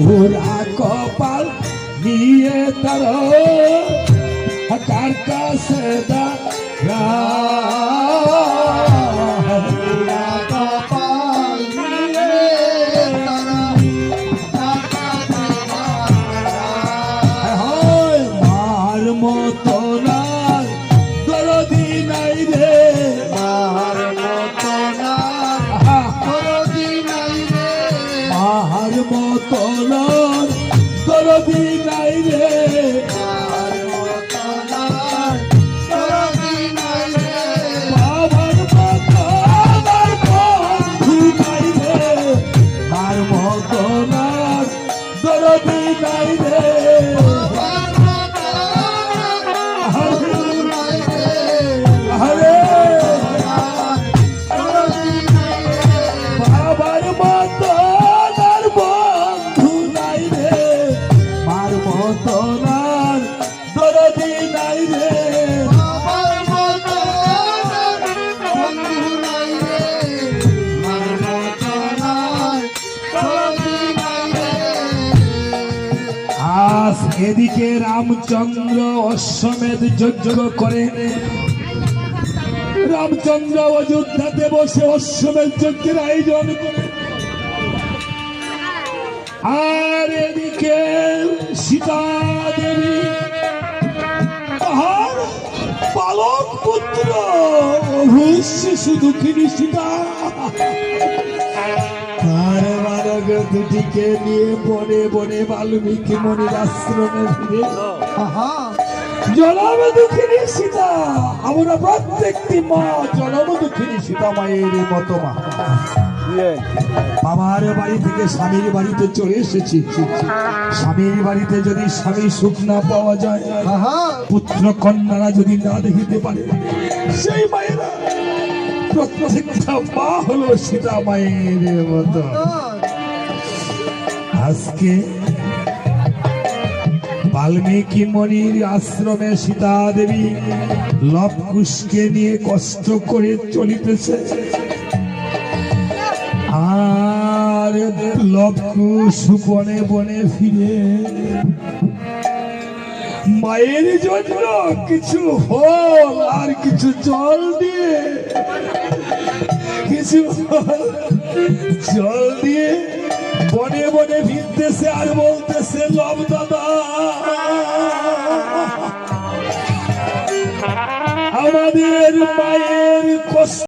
পুরা কপাল নিয়ে তার কার কাছে দাঁড়া নাই রে। মার মতো লাল দরদি নাই রে। নাই আজ এদিকে রামচন্দ্র অশ্বমেধ যজ্ঞ করে। রামচন্দ্র অযোধ্যাতে বসে অশ্বমেধ যজ্ঞের আয়োজন করে। সীতা দেবী, তাহার পালক পুত্র শিশু দুঃখিনী সীতা। তার বালক দুটিকে নিয়ে বনে বনে বাল্মীকি মনির আশ্রমে ফিরে। জনম দুঃখিনী সীতা, আমরা প্রত্যেকটি মা জনম দুঃখিনী সীতা মায়ের মতো মা। আমার বাড়ি থেকে স্বামীর বাড়িতে চলে এসেছি। স্বামীর বাড়িতে যদি স্বামী সুখ না পাওয়া যায় পুত্র কন্যারা যদি না দেখিতে পারে সেই মায়েরা প্রত্যেকটা মা হলো সীতা মায়ের মতো। আজকে বাল্মীকি মনির আশ্রমে সীতা দেবী লবকুশকে নিয়ে কষ্ট করে চলিতেছে। লবকুশ বনে বনে ফিরে। মায়ের জন্য কিছু ফল আর কিছু জল দিয়ে, কিছু জল দিয়ে বনে বনে ফিরতেছে আর বলতেছে, লব দাদা। আমাদের মায়ের কষ্ট